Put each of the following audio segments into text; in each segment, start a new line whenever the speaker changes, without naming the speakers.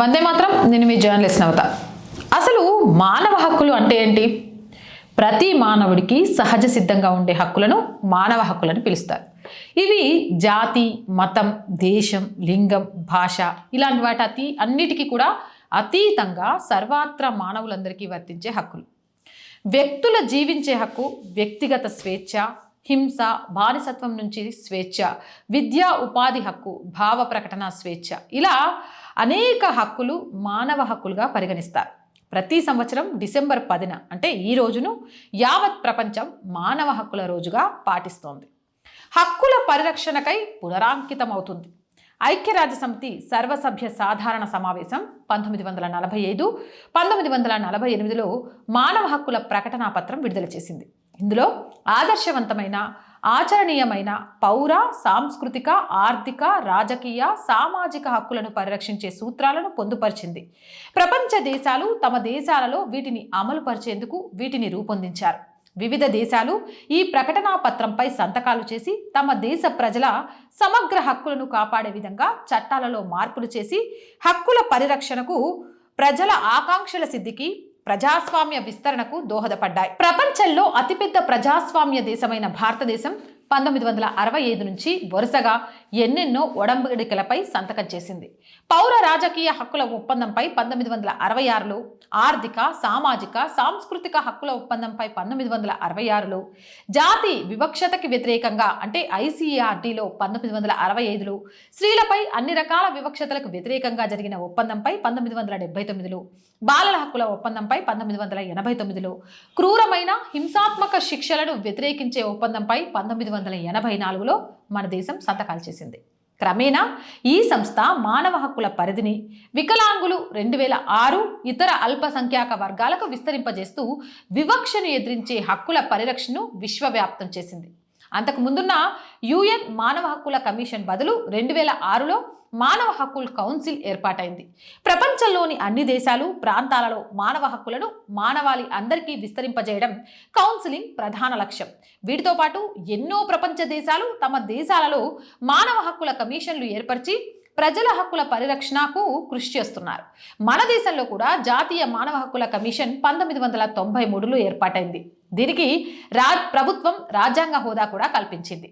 వందే మాత్రం నేను మీ జర్నలిస్ట్ నవత. అసలు మానవ హక్కులు అంటే ఏంటి? ప్రతి మానవుడికి సహజ సిద్ధంగా ఉండే హక్కులను మానవ హక్కులని పిలుస్తారు. ఇవి జాతి మతం దేశం లింగం భాష ఇలాంటి వాటి అతి అన్నిటికీ కూడా అతీతంగా సర్వాత్ర మానవులందరికీ వర్తించే హక్కులు. వ్యక్తుల జీవించే హక్కు వ్యక్తిగత స్వేచ్ఛ హింస బానిసత్వం నుంచి స్వేచ్ఛ విద్యా ఉపాధి హక్కు భావ ప్రకటన స్వేచ్ఛ. ఇలా అనేక హక్కులు మానవ హక్కులుగా పరిగణిస్తారు. ప్రతి సంవత్సరం డిసెంబర్ పదిన అంటే ఈ రోజును యావత్ ప్రపంచం మానవ హక్కుల రోజుగా పాటిస్తోంది. హక్కుల పరిరక్షణకై పునరాంకితం అవుతుంది సర్వసభ్య సాధారణ సమావేశం పంతొమ్మిది వందల నలభై ఐదు పంతొమ్మిది వందల నలభై ఎనిమిదిలో మానవ హక్కుల ప్రకటనా పత్రం విడుదల చేసింది. ఇందులో ఆదర్శవంతమైన ఆచరణీయమైన పౌర సాంస్కృతిక ఆర్థిక రాజకీయ సామాజిక హక్కులను పరిరక్షించే సూత్రాలను పొందుపరిచింది. ప్రపంచ దేశాలు తమ దేశాలలో వీటిని అమలు పరిచేందుకు వీటిని రూపొందించారు. వివిధ దేశాలు ఈ ప్రకటనా పత్రంపై సంతకాలు చేసి తమ దేశ ప్రజల సమగ్ర హక్కులను కాపాడే విధంగా చట్టాలలో మార్పులు చేసి హక్కుల పరిరక్షణకు ప్రజల ఆకాంక్షల సిద్ధికి ప్రజాస్వామ్య విస్తరణకు దోహదపడ్డాయి. ప్రపంచంలో అతిపెద్ద ప్రజాస్వామ్య దేశమైన భారతదేశం పంతొమ్మిది వందల అరవై ఐదు నుంచి వరుసగా ఎన్నెన్నో ఒడంబడికలపై సంతకం చేసింది. పౌర రాజకీయ హక్కుల ఒప్పందంపై పంతొమ్మిది వందల అరవై ఆరులో ఆర్థిక సామాజిక సాంస్కృతిక హక్కుల ఒప్పందంపై పంతొమ్మిది వందల అరవై ఆరులో జాతి వివక్షతకి వ్యతిరేకంగా అంటే ఐసీఆర్డీలో పంతొమ్మిది వందల అరవై ఐదులో స్త్రీలపై అన్ని రకాల వివక్షతలకు వ్యతిరేకంగా జరిగిన ఒప్పందంపై పంతొమ్మిది వందల డెబ్బై తొమ్మిదిలో బాలల హక్కుల ఒప్పందంపై పంతొమ్మిది వందల ఎనభై తొమ్మిదిలో క్రూరమైన హింసాత్మక శిక్షలను వ్యతిరేకించే ఒప్పందంపై పంతొమ్మిది వందల ఎనభై నాలుగులో మన దేశం సంతకాలు చేసింది. క్రమేణా ఈ సంస్థ మానవ హక్కుల పరిధిని వికలాంగులు రెండు వేల ఆరు ఇతర అల్పసంఖ్యాక వర్గాలకు విస్తరింపజేస్తూ వివక్షను ఎదిరించే హక్కుల పరిరక్షణను విశ్వవ్యాప్తం చేసింది. అంతకు ముందున్న యుఎన్ మానవ హక్కుల కమిషన్ బదులు రెండు వేల ఆరులో మానవ హక్కుల కౌన్సిల్ ఏర్పాటైంది. ప్రపంచంలోని అన్ని దేశాలు ప్రాంతాలలో మానవ హక్కులను మానవాళి అందరికీ విస్తరింపజేయడం కౌన్సిలింగ్ ప్రధాన లక్ష్యం. వీటితో పాటు ఎన్నో ప్రపంచ దేశాలు తమ దేశాలలో మానవ హక్కుల కమిషన్లు ఏర్పరిచి ప్రజల హక్కుల పరిరక్షణకు కృషి చేస్తున్నారు. మన దేశంలో కూడా జాతీయ మానవ హక్కుల కమిషన్ పంతొమ్మిది వందల తొంభై మూడులో ఏర్పాటైంది. దీనికి రా ప్రభుత్వం రాజ్యాంగ హోదా కూడా కల్పించింది.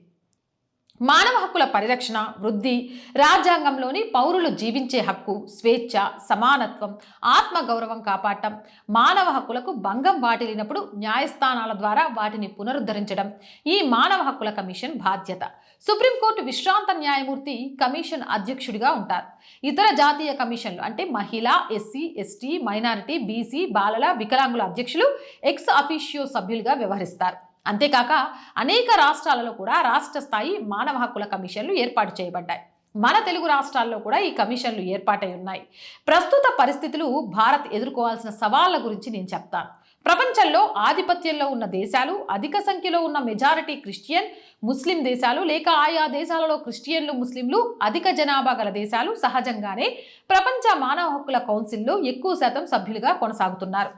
మానవ హక్కుల పరిరక్షణ వృద్ధి రాజ్యాంగంలోని పౌరులు జీవించే హక్కు స్వేచ్ఛ సమానత్వం ఆత్మగౌరవం కాపాడటం మానవ హక్కులకు భంగం వాటిల్లినప్పుడు న్యాయస్థానాల ద్వారా వాటిని పునరుద్ధరించడం ఈ మానవ హక్కుల కమిషన్ బాధ్యత. సుప్రీంకోర్టు విశ్రాంత న్యాయమూర్తి కమిషన్ అధ్యక్షుడిగా ఉంటారు. ఇతర జాతీయ కమిషన్లు అంటే మహిళ ఎస్సీ ఎస్టీ మైనారిటీ బీసీ బాలల వికలాంగుల అధ్యక్షులు ఎక్స్ అఫీషియో సభ్యులుగా వ్యవహరిస్తారు. అంతేకాక అనేక రాష్ట్రాలలో కూడా రాష్ట్ర స్థాయి మానవ హక్కుల కమిషన్లు ఏర్పాటు చేయబడ్డాయి. మన తెలుగు రాష్ట్రాల్లో కూడా ఈ కమిషన్లు ఏర్పాటై ఉన్నాయి. ప్రస్తుత పరిస్థితులు భారత్ ఎదుర్కోవాల్సిన సవాళ్ళ గురించి నేను చెప్తాను. ప్రపంచంలో ఆధిపత్యంలో ఉన్న దేశాలు అధిక సంఖ్యలో ఉన్న మెజారిటీ క్రిస్టియన్ ముస్లిం దేశాలు లేక ఆయా దేశాలలో క్రిస్టియన్లు ముస్లింలు అధిక జనాభా గల దేశాలు సహజంగానే ప్రపంచ మానవ హక్కుల కౌన్సిల్లో ఎక్కువ శాతం సభ్యులుగా కొనసాగుతున్నారు.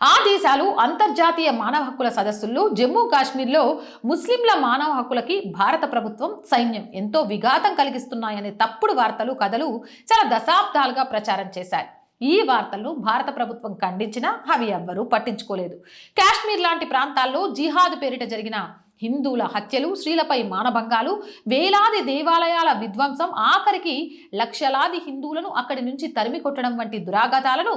ఆ దేశాలు అంతర్జాతీయ మానవ హక్కుల సదస్సుల్లో జమ్మూ కాశ్మీర్లో ముస్లింల మానవ హక్కులకి భారత ప్రభుత్వం సైన్యం ఎంతో విఘాతం కలిగిస్తున్నాయనే తప్పుడు వార్తలు కథలు చాలా దశాబ్దాలుగా ప్రచారం చేశాయి. ఈ వార్తలను భారత ప్రభుత్వం ఖండించినా అవి ఎవ్వరూ పట్టించుకోలేదు. కాశ్మీర్ లాంటి ప్రాంతాల్లో జిహాద్ పేరిట జరిగిన హిందువుల హత్యలు స్త్రీలపై మానభంగాలు వేలాది దేవాలయాల విధ్వంసం ఆఖరికి లక్షలాది హిందువులను అక్కడి నుంచి తరిమి కొట్టడం వంటి దురాఘాతాలను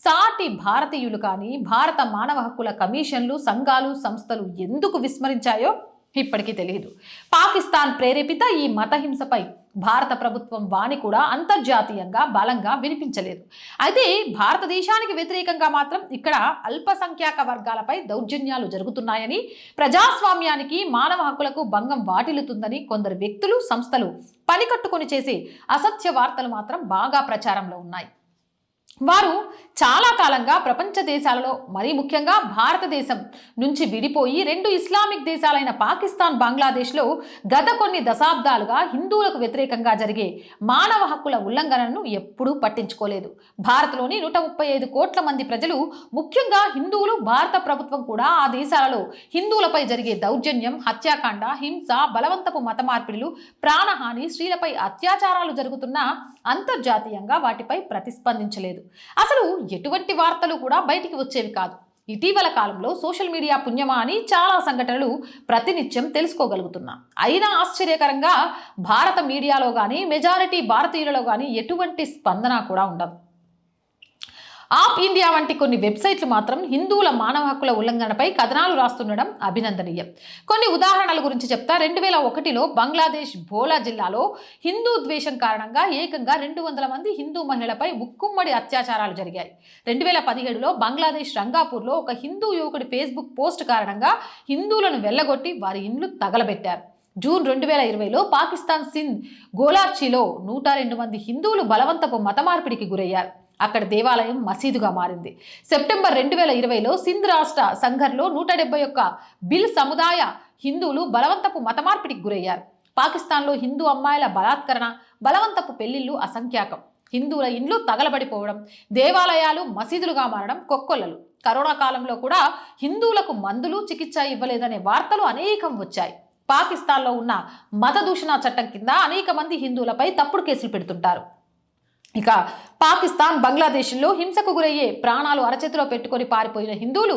సాటి భారతీయులు కానీ భారత మానవ హక్కుల కమిషన్లు సంఘాలు సంస్థలు ఎందుకు విస్మరించాయో ఇప్పటికీ తెలియదు పాకిస్తాన్ ప్రేరేపిత ఈ మతహింసపై భారత ప్రభుత్వం వాణి కూడా అంతర్జాతీయంగా బలంగా వినిపించలేదు. అయితే భారతదేశానికి వ్యతిరేకంగా మాత్రం ఇక్కడ అల్పసంఖ్యాక వర్గాలపై దౌర్జన్యాలు జరుగుతున్నాయని ప్రజాస్వామ్యానికి మానవ హక్కులకు భంగం వాటిల్లుతుందని కొందరు వ్యక్తులు సంస్థలు పనికట్టుకొని చేసే అసత్య వార్తలు మాత్రం బాగా ప్రచారంలో ఉన్నాయి. వారు చాలా కాలంగా ప్రపంచ దేశాలలో మరీ ముఖ్యంగా భారతదేశం నుంచి విడిపోయి రెండు ఇస్లామిక్ దేశాలైన పాకిస్తాన్ బంగ్లాదేశ్లో గత కొన్ని దశాబ్దాలుగా హిందువులకు వ్యతిరేకంగా జరిగే మానవ హక్కుల ఉల్లంఘనను ఎప్పుడూ పట్టించుకోలేదు. భారత్లోని నూట ముప్పై ఐదు కోట్ల మంది ప్రజలు ముఖ్యంగా హిందువులు భారత ప్రభుత్వం కూడా ఆ దేశాలలో హిందువులపై జరిగే దౌర్జన్యం హత్యాకాండ హింస బలవంతపు మత మార్పిడులు ప్రాణహాని స్త్రీలపై అత్యాచారాలు జరుగుతున్న అంతర్జాతీయంగా వాటిపై ప్రతిస్పందించలేదు. అసలు ఎటువంటి వార్తలు కూడా బయటికి వచ్చేవి కాదు. ఇటీవల కాలంలో సోషల్ మీడియా పుణ్యమా అని చాలా సంఘటనలు ప్రతినిత్యం తెలుసుకోగలుగుతున్నాం. అయినా ఆశ్చర్యకరంగా భారత మీడియాలో కానీ మెజారిటీ భారతీయులలో కానీ ఎటువంటి స్పందన కూడా ఉండదు. ఆప్ ఇండియా వంటి కొన్ని వెబ్సైట్లు మాత్రం హిందువుల మానవ హక్కుల ఉల్లంఘనపై కథనాలు రాస్తుండడం అభినందనీయం. కొన్ని ఉదాహరణల గురించి చెప్తా. రెండు వేల ఒకటిలో బంగ్లాదేశ్ భోలా జిల్లాలో హిందూ ద్వేషం కారణంగా ఏకంగా రెండు వందల మంది హిందూ మహిళలపై ముక్కుమ్మడి అత్యాచారాలు జరిగాయి. రెండు వేల పదిహేడులో బంగ్లాదేశ్ రంగాపూర్లో ఒక హిందూ యువకుడి ఫేస్బుక్ పోస్ట్ కారణంగా హిందువులను వెళ్ళగొట్టి వారి ఇండ్లు తగలబెట్టారు. జూన్ రెండు వేల ఇరవైలో పాకిస్తాన్ సింధ్ గోలార్చిలో నూట రెండు మంది హిందువులు బలవంతపు మత మార్పిడికి గురయ్యారు. అక్కడ దేవాలయం మసీదుగా మారింది. సెప్టెంబర్ రెండు వేల ఇరవైలో సింధ్ రాష్ట్ర సంఘర్లో నూట డెబ్బై ఒక్క బిల్ సముదాయ హిందువులు బలవంతపు మత మార్పిడికి గురయ్యారు. పాకిస్తాన్లో హిందూ అమ్మాయిల బలాత్కరణ బలవంతపు పెళ్ళిళ్ళు అసంఖ్యాకం. హిందువుల ఇండ్లు తగలబడిపోవడం దేవాలయాలు మసీదులుగా మారడం కొక్కొల్లలు. కరోనా కాలంలో కూడా హిందువులకు మందులు చికిత్స ఇవ్వలేదనే వార్తలు అనేకం వచ్చాయి. పాకిస్తాన్లో ఉన్న మత దూషణ చట్టం కింద అనేక మంది హిందువులపై తప్పుడు కేసులు పెడుతుంటారు. ఇక పాకిస్తాన్ బంగ్లాదేశ్లో హింసకు గురయ్యే ప్రాణాలు అరచేతిలో పెట్టుకొని పారిపోయిన హిందువులు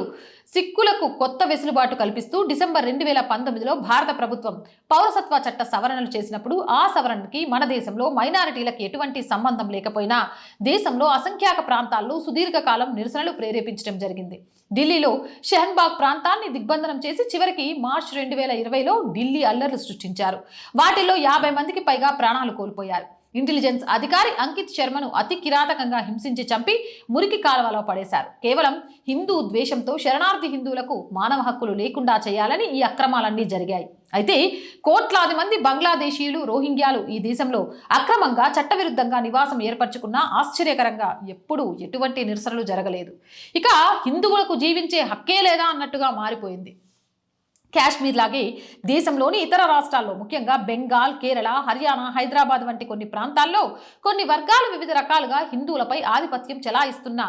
సిక్కులకు కొత్త వెసులుబాటు కల్పిస్తూ డిసెంబర్ రెండు వేల పంతొమ్మిదిలో భారత ప్రభుత్వం పౌరసత్వ చట్ట సవరణలు చేసినప్పుడు ఆ సవరణకి మన దేశంలో మైనారిటీలకు ఎటువంటి సంబంధం లేకపోయినా దేశంలో అసంఖ్యాక ప్రాంతాల్లో సుదీర్ఘకాలం నిరసనలు ప్రేరేపించడం జరిగింది. ఢిల్లీలో షెహన్బాగ్ ప్రాంతాన్ని దిగ్బంధనం చేసి చివరికి మార్చి రెండు వేల ఇరవైలో ఢిల్లీ అల్లర్లు సృష్టించారు. వాటిల్లో యాభై మందికి పైగా ప్రాణాలు కోల్పోయారు. ఇంటెలిజెన్స్ అధికారి అంకిత్ శర్మను అతి కిరాతకంగా హింసించి చంపి మురికి కాలువలో పడేశారు. కేవలం హిందూ ద్వేషంతో శరణార్థి హిందువులకు మానవ హక్కులు లేకుండా చేయాలని ఈ అక్రమాలన్నీ జరిగాయి. అయితే కోట్లాది మంది బంగ్లాదేశీయులు రోహింగ్యాలు ఈ దేశంలో అక్రమంగా చట్టవిరుద్ధంగా నివాసం ఏర్పరచుకున్నా ఆశ్చర్యకరంగా ఎప్పుడూ ఎటువంటి నిరసనలు జరగలేదు. ఇక హిందువులకు జీవించే హక్కే లేదా అన్నట్టుగా మారిపోయింది. కాశ్మీర్ లాగే దేశంలోని ఇతర రాష్ట్రాల్లో ముఖ్యంగా బెంగాల్ కేరళ హర్యానా హైదరాబాద్ వంటి కొన్ని ప్రాంతాల్లో కొన్ని వర్గాలు వివిధ రకాలుగా హిందువులపై ఆధిపత్యం చెలాయిస్తున్న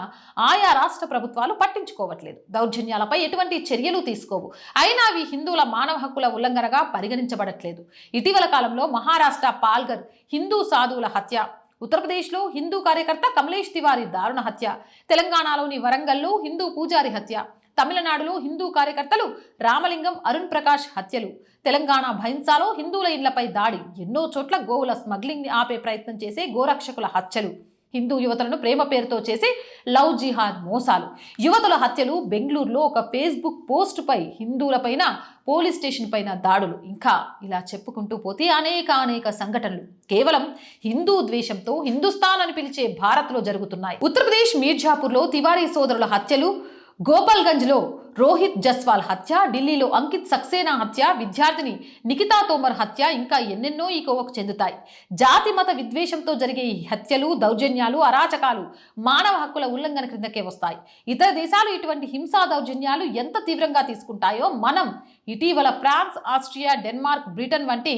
ఆయా రాష్ట్ర ప్రభుత్వాలు పట్టించుకోవట్లేదు. దౌర్జన్యాలపై ఎటువంటి చర్యలు తీసుకోవు. అయినా అవి హిందువుల మానవ హక్కుల ఉల్లంఘనగా పరిగణించబడట్లేదు. ఇటీవల కాలంలో మహారాష్ట్ర పాల్గర్ హిందూ సాధువుల హత్య ఉత్తరప్రదేశ్లో హిందూ కార్యకర్త కమలేష్ తివారీ దారుణ హత్య తెలంగాణలోని వరంగల్లో హిందూ పూజారి హత్య తమిళనాడులో హిందూ కార్యకర్తలు రామలింగం అరుణ్ ప్రకాష్ హత్యలు. తెలంగాణ భైన్సాలో హిందువుల ఇళ్ళపై దాడి. ఎన్నో చోట్ల గోవుల స్మగ్లింగ్ని ఆపే ప్రయత్నం చేసే గోరక్షకుల హత్యలు. హిందూ యువతలను ప్రేమ పేరుతో చేసే లవ్ జిహాద్ మోసాలు. యువతుల హత్యలు బెంగళూరులో ఒక ఫేస్బుక్ పోస్టుపై హిందువులపైన పోలీస్ స్టేషన్ పైన దాడులు. ఇంకా ఇలా చెప్పుకుంటూ పోతే అనేక అనేక సంఘటనలు. కేవలం హిందూ ద్వేషంతో హిందుస్థాన్ అని పిలిచే భారత్లో జరుగుతున్నాయి. ఉత్తరప్రదేశ్ మీర్జాపూర్లో తివారీ సోదరుల హత్యలు గోపాల్గంజ్లో రోహిత్ జస్వాల్ హత్య ఢిల్లీలో అంకిత్ సక్సేనా హత్య విద్యార్థిని నికితా తోమర్ హత్య ఇంకా ఎన్నెన్నో ఈ కోవకు చెందుతాయి. జాతి మత విద్వేషంతో జరిగే ఈ హత్యలు దౌర్జన్యాలు అరాచకాలు మానవ హక్కుల ఉల్లంఘన క్రిందకే వస్తాయి. ఇతర దేశాలు ఇటువంటి హింసా దౌర్జన్యాలు ఎంత తీవ్రంగా తీసుకుంటాయో మనం ఇటీవల ఫ్రాన్స్ ఆస్ట్రియా డెన్మార్క్ బ్రిటన్ వంటి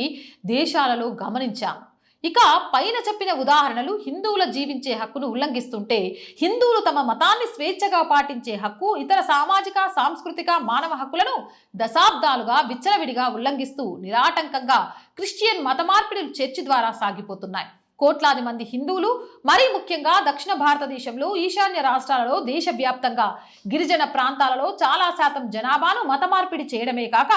దేశాలలో గమనించాం. ఇక పైన చెప్పిన ఉదాహరణలు హిందువుల జీవించే హక్కును ఉల్లంఘిస్తుంటే హిందువులు తమ మతాన్ని స్వేచ్ఛగా పాటించే హక్కు ఇతర సామాజిక సాంస్కృతిక మానవ హక్కులను దశాబ్దాలుగా విచ్చలవిడిగా ఉల్లంఘిస్తూ నిరాటంకంగా క్రిస్టియన్ మత మార్పిడులు చర్చి ద్వారా సాగిపోతున్నాయి. కోట్లాది మంది హిందువులు మరీ ముఖ్యంగా దక్షిణ భారతదేశంలో ఈశాన్య రాష్ట్రాలలో దేశవ్యాప్తంగా గిరిజన ప్రాంతాలలో చాలా శాతం జనాభాను మత మార్పిడి చేయడమే కాక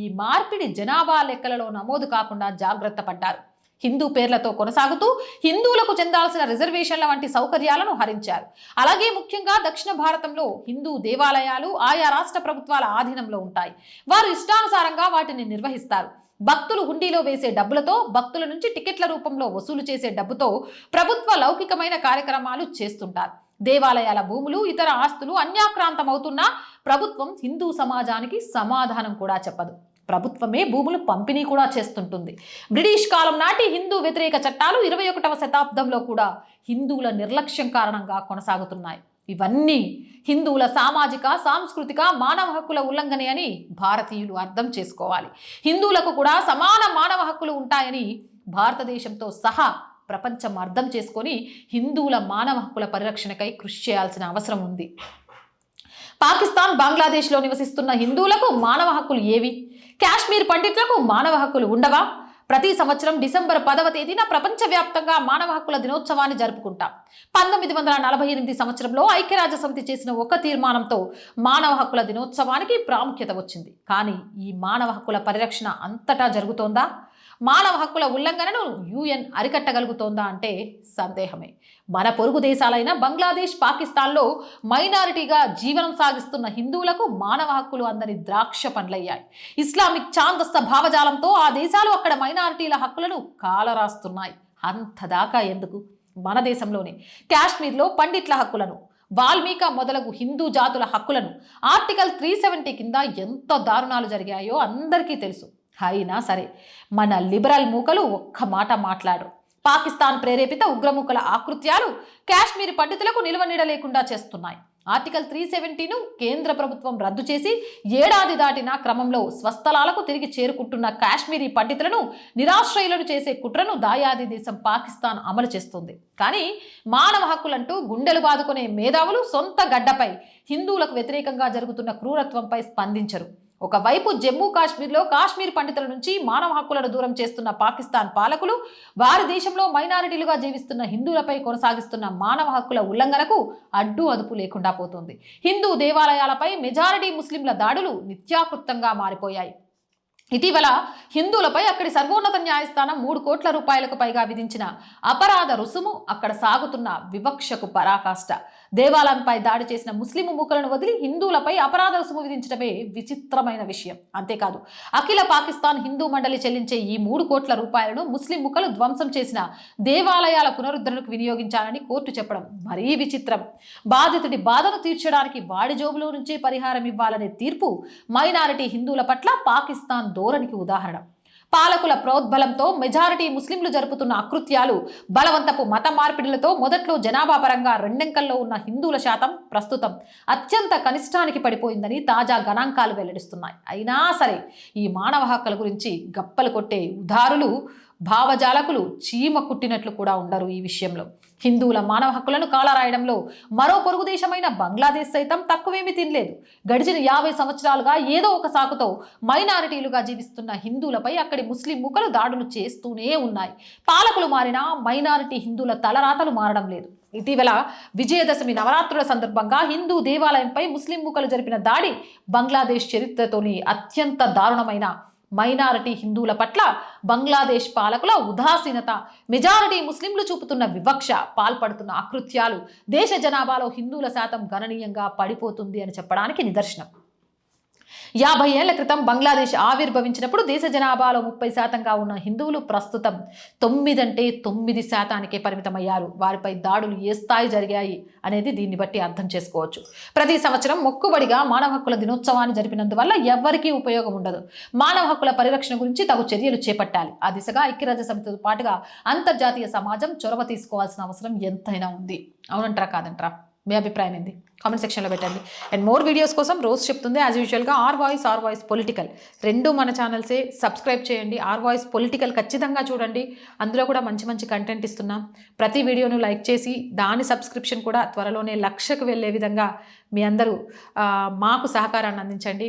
ఈ మార్పిడి జనాభా లెక్కలలో నమోదు కాకుండా జాగ్రత్త పడ్డారు. హిందూ పేర్లతో కొనసాగుతూ హిందువులకు చెందాల్సిన రిజర్వేషన్ల వంటి సౌకర్యాలను హరించారు. అలాగే ముఖ్యంగా దక్షిణ భారతంలో హిందూ దేవాలయాలు ఆయా రాష్ట్ర ప్రభుత్వాల ఆధీనంలో ఉంటాయి. వారు ఇష్టానుసారంగా వాటిని నిర్వహిస్తారు. భక్తులు హుండీలో వేసే డబ్బులతో భక్తుల నుంచి టికెట్ల రూపంలో వసూలు చేసే డబ్బుతో ప్రభుత్వ లౌకికమైన కార్యక్రమాలు చేస్తుంటారు. దేవాలయాల భూములు ఇతర ఆస్తులు అన్యాక్రాంతమవుతున్నా ప్రభుత్వం హిందూ సమాజానికి సమాధానం కూడా చెప్పదు. ప్రభుత్వమే భూములు పంపిణీ కూడా చేస్తుంటుంది. బ్రిటిష్ కాలం నాటి హిందూ వ్యతిరేక చట్టాలు ఇరవై ఒకటవ శతాబ్దంలో కూడా హిందువుల నిర్లక్ష్యం కారణంగా కొనసాగుతున్నాయి. ఇవన్నీ హిందువుల సామాజిక సాంస్కృతిక మానవ హక్కుల ఉల్లంఘన అని భారతీయులు అర్థం చేసుకోవాలి. హిందువులకు కూడా సమాన మానవ హక్కులు ఉంటాయని భారతదేశంతో సహా ప్రపంచం అర్థం చేసుకొని హిందువుల మానవ హక్కుల పరిరక్షణకై కృషి చేయాల్సిన అవసరం ఉంది. పాకిస్తాన్ బంగ్లాదేశ్లో నివసిస్తున్న హిందువులకు మానవ హక్కులు ఏవి? కాశ్మీర్ పండితులకు మానవ హక్కులు ఉండవా? ప్రతి సంవత్సరం డిసెంబర్ పదవ తేదీన ప్రపంచవ్యాప్తంగా మానవ హక్కుల దినోత్సవాన్ని జరుపుకుంటాం. పంతొమ్మిది వందల నలభై ఎనిమిది సంవత్సరంలో ఐక్యరాజ్య సమితి చేసిన ఒక తీర్మానంతో మానవ హక్కుల దినోత్సవానికి ప్రాముఖ్యత వచ్చింది. కానీ ఈ మానవ హక్కుల పరిరక్షణ అంతటా జరుగుతోందా? మానవ హక్కుల ఉల్లంఘనను యుఎన్ అరికట్టగలుగుతోందా అంటే సందేహమే. మన పొరుగు దేశాలైన బంగ్లాదేశ్ పాకిస్తాన్లో మైనారిటీగా జీవనం సాగిస్తున్న హిందువులకు మానవ హక్కులు అందని ద్రాక్ష పండ్లయ్యాయి. ఇస్లామిక్ ఛాందస్త భావజాలంతో ఆ దేశాలు అక్కడ మైనారిటీల హక్కులను కాలరాస్తున్నాయి. అంతదాకా ఎందుకు? మన దేశంలోనే కాశ్మీర్లో పండిట్ల హక్కులను వాల్మీక మొదలగు హిందూ జాతుల హక్కులను ఆర్టికల్ త్రీ సెవెంటీ కింద ఎంత దారుణాలు జరిగాయో అందరికీ తెలుసు. అయినా సరే మన లిబరల్ మూకలు ఒక్క మాట మాట్లాడరు. పాకిస్తాన్ ప్రేరేపిత ఉగ్రముఖల ఆకృత్యాలు కాశ్మీర్ పండితులకు నిలవనీడ నీడలేకుండా చేస్తున్నాయి. ఆర్టికల్ త్రీ సెవెంటీను కేంద్ర ప్రభుత్వం రద్దు చేసి ఏడాది దాటిన క్రమంలో స్వస్థలాలకు తిరిగి చేరుకుంటున్న కాశ్మీరీ పండితులను నిరాశ్రయులను చేసే కుట్రను దాయాది దేశం పాకిస్తాన్ అమలు చేస్తుంది. కానీ మానవ హక్కులంటూ గుండెలు బాదుకునే మేధావులు సొంత గడ్డపై హిందువులకు వ్యతిరేకంగా జరుగుతున్న క్రూరత్వంపై స్పందించరు. ఒకవైపు జమ్మూ కాశ్మీర్లో కాశ్మీర్ పండితుల నుంచి మానవ హక్కులను దూరం చేస్తున్న పాకిస్తాన్ పాలకులు వారి దేశంలో మైనారిటీలుగా జీవిస్తున్న హిందువులపై కొనసాగిస్తున్న మానవ హక్కుల ఉల్లంఘనకు అడ్డు అదుపు లేకుండా పోతుంది. హిందూ దేవాలయాలపై మెజారిటీ ముస్లింల దాడులు నిత్యాకృతంగా మారిపోయాయి. ఇటీవల హిందువులపై అక్కడి సర్వోన్నత న్యాయస్థానం మూడు కోట్ల రూపాయలకు పైగా విధించిన అపరాధ రుసుము అక్కడ సాగుతున్న వివక్షకు పరాకాష్ట. దేవాలయంపై దాడి చేసిన ముస్లిం మూకలను వదిలి హిందువులపై అపరాధ రుసుము విధించడమే విచిత్రమైన విషయం. అంతేకాదు అఖిల పాకిస్తాన్ హిందూ మండలి చెల్లించే ఈ మూడు కోట్ల రూపాయలను ముస్లిం ముఖలు ధ్వంసం చేసిన దేవాలయాల పునరుద్ధరణకు వినియోగించాలని కోర్టు చెప్పడం మరీ విచిత్రం. బాధితుడి బాధను తీర్చడానికి వాడి జోబులో నుంచే పరిహారం ఇవ్వాలనే తీర్పు మైనారిటీ హిందువుల పట్ల పాకిస్తాన్ ధోరణికి ఉదాహరణ. పాలకుల ప్రోద్బలంతో మెజారిటీ ముస్లింలు జరుపుతున్న అకృత్యాలు బలవంతపు మత మార్పిడులతో మొదట్లో జనాభా పరంగా రెండెంకల్లో ఉన్న హిందువుల శాతం ప్రస్తుతం అత్యంత కనిష్టానికి పడిపోయిందని తాజా గణాంకాలు వెల్లడిస్తున్నాయి. అయినా సరే ఈ మానవ హక్కుల గురించి గప్పలు కొట్టే ఉదారులు భావజాలకులు చీమ కుట్టినట్లు కూడా ఉండరు ఈ విషయంలో. హిందువుల మానవ హక్కులను కాలరాయడంలో మరో పొరుగు దేశమైన బంగ్లాదేశ్ సైతం తక్కువేమీ తినలేదు. గడిచిన యాభై సంవత్సరాలుగా ఏదో ఒక సాకుతో మైనారిటీలుగా జీవిస్తున్న హిందువులపై అక్కడి ముస్లిం ముఖలు దాడులు చేస్తూనే ఉన్నాయి. పాలకులు మారినా మైనారిటీ హిందువుల తలరాతలు మారడం లేదు. ఇటీవల విజయదశమి నవరాత్రుల సందర్భంగా హిందూ దేవాలయంపై ముస్లిం ముఖలు జరిపిన దాడి బంగ్లాదేశ్ చరిత్రతోని అత్యంత దారుణమైన మైనారిటీ హిందువుల పట్ల బంగ్లాదేశ్ పాలకుల ఉదాసీనత మెజారిటీ ముస్లింలు చూపుతున్న వివక్ష పాల్పడుతున్న అకృత్యాలు దేశ జనాభాలో హిందువుల శాతం గణనీయంగా పడిపోతుంది అని చెప్పడానికి నిదర్శనం. యాభై ఏళ్ళ క్రితం బంగ్లాదేశ్ ఆవిర్భవించినప్పుడు దేశ జనాభాలో ముప్పై శాతంగా ఉన్న హిందువులు ప్రస్తుతం తొమ్మిదంటే తొమ్మిది శాతానికే పరిమితమయ్యారు. వారిపై దాడులు ఏ స్థాయి జరిగాయి అనేది దీన్ని బట్టి అర్థం చేసుకోవచ్చు. ప్రతి సంవత్సరం మొక్కుబడిగా మానవ హక్కుల దినోత్సవాన్ని జరిపినందువల్ల ఎవ్వరికీ ఉపయోగం ఉండదు. మానవ హక్కుల పరిరక్షణ గురించి తగు చర్యలు చేపట్టాలి. ఆ దిశగా ఐక్యరాజ్య సమితితో పాటుగా అంతర్జాతీయ సమాజం చొరవ తీసుకోవాల్సిన అవసరం ఎంతైనా ఉంది. అవునంటారా కాదంటారా? మీ అభిప్రాయం ఏంది? కామెంట్ సెక్షన్లో పెట్టండి. అండ్ మోర్ వీడియోస్ కోసం రోజు చెప్తుంది యాజ్ యూజువల్గా R voice R voice political రెండు మన ఛానల్సే సబ్స్క్రైబ్ చేయండి. ఆర్ వాయిస్ పొలిటికల్ ఖచ్చితంగా చూడండి. అందులో కూడా మంచి మంచి కంటెంట్ ఇస్తున్నాం. ప్రతి వీడియోను లైక్ చేసి దాని సబ్స్క్రిప్షన్ కూడా త్వరలోనే లక్షకు వెళ్ళే విధంగా మీ అందరూ మాకు సహకారాన్ని అందించండి.